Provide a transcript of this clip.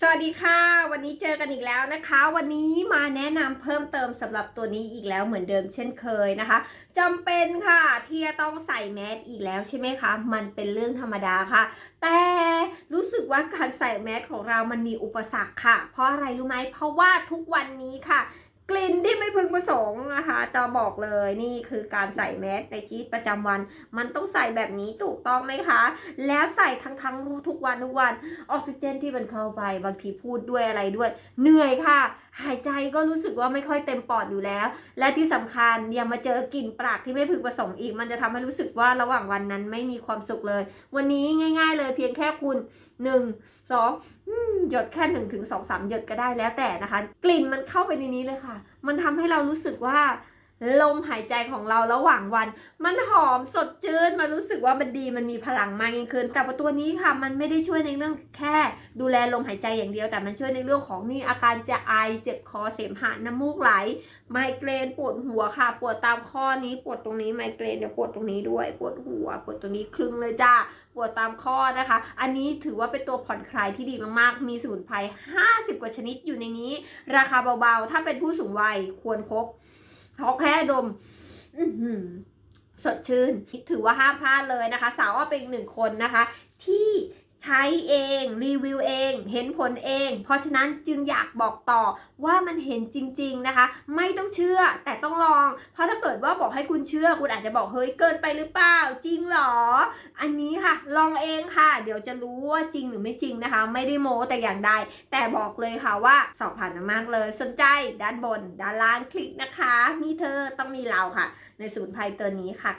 สวัสดีค่ะ วันนี้เจอกันอีกแล้วนะคะ วันนี้มาแนะนำเพิ่มเติมสำหรับตัวนี้อีกแล้วเหมือนเดิมเช่นเคยนะคะจำเป็นค่ะที่จะต้องใส่แมสอีกแล้วใช่ไหมคะมันเป็นเรื่องธรรมดาค่ะ แต่รู้สึกว่าการใส่แมสของเรามันมีอุปสรรคค่ะ เพราะอะไรรู้ไหมเพราะว่าทุกวันนี้ค่ะ กลิ่นที่ไม่พึงประสงค์นะคะ จะบอกเลยนี่คือการใส่แมสในชีวิตประจำวัน มันต้องใส่แบบนี้ถูกต้องไหมคะ แล้วใส่ทั้งทั้งๆทุกวันทุกวันออกซิเจนที่มันเข้าไปบางทีพูดด้วยอะไรด้วย เหนื่อยค่ะ หายใจก็รู้สึกว่าไม่ค่อยเต็มปอดอยู่แล้ว และที่สำคัญยังมาเจอกลิ่นปากที่ไม่พึงประสงค์อีก มันจะทำให้รู้สึกว่าระหว่างวันนั้นไม่มีความสุขเลย วันนี้ง่าย ๆ เลยเพียงแค่คุณหนึ่งสองหยดแค่หนึ่งถึงสองสามหยดก็ได้แล้วแต่นะคะ กลิ่นมันเข้าไปในนี้เลยค่ะ มันทำให้เรารู้สึกว่า ลมหายใจของเราระหว่างวัน มันหอมสดชื่นมันรู้สึกว่ามันดีมันมีพลังมากยิ่งขึ้น แต่ตัวนี้ค่ะมันไม่ได้ช่วยในเรื่องแค่ ดูแลลมหายใจอย่างเดียว แต่มันช่วยในเรื่องของนี่อาการจะไอเจ็บคอเสมหะน้ำมูกไหล ไมเกรนปวดหัวค่ะ ปวดตามข้อนี้ปวดตรงนี้ไมเกรนเดี๋ยวปวดตรงนี้ด้วย ปวดหัว ปวดตรงนี้คลึงเลยจ้าปวดตามข้อนะคะ อันนี้ถือว่าเป็นตัวผ่อนคลายที่ดีมากๆ มีสมุนไพร50 กว่าชนิดอยู่ในนี้ ราคาเบาๆ ถ้าเป็นผู้สูงวัยควรพก เขาแค่ดมสดชื่นถือว่าห้ามพลาดเลยนะคะ สาวว่าเป็นหนึ่งคนนะคะ ที่ ใช้เองรีวิวเอง เห็นผลเอง เพราะฉะนั้นจึงอยากบอกต่อว่ามันเห็นจริง ๆนะคะ ไม่ต้องเชื่อแต่ต้องลอง เพราะถ้าเกิดว่าบอกให้คุณเชื่อ คุณอาจจะบอกเฮ้ยเกินไปหรือเปล่าจริงหรอ อันนี้ค่ะลองเองค่ะ เดี๋ยวจะรู้ว่าจริงหรือไม่จริงนะคะ ไม่ได้โม้แต่อย่างใด แต่บอกเลยค่ะว่าสอบผ่านมากเลย สนใจด้านบนด้านล่างคลิกนะคะ มีเธอต้องมีเราค่ะ ในศูนย์ภัยตัวนี้ค่ะ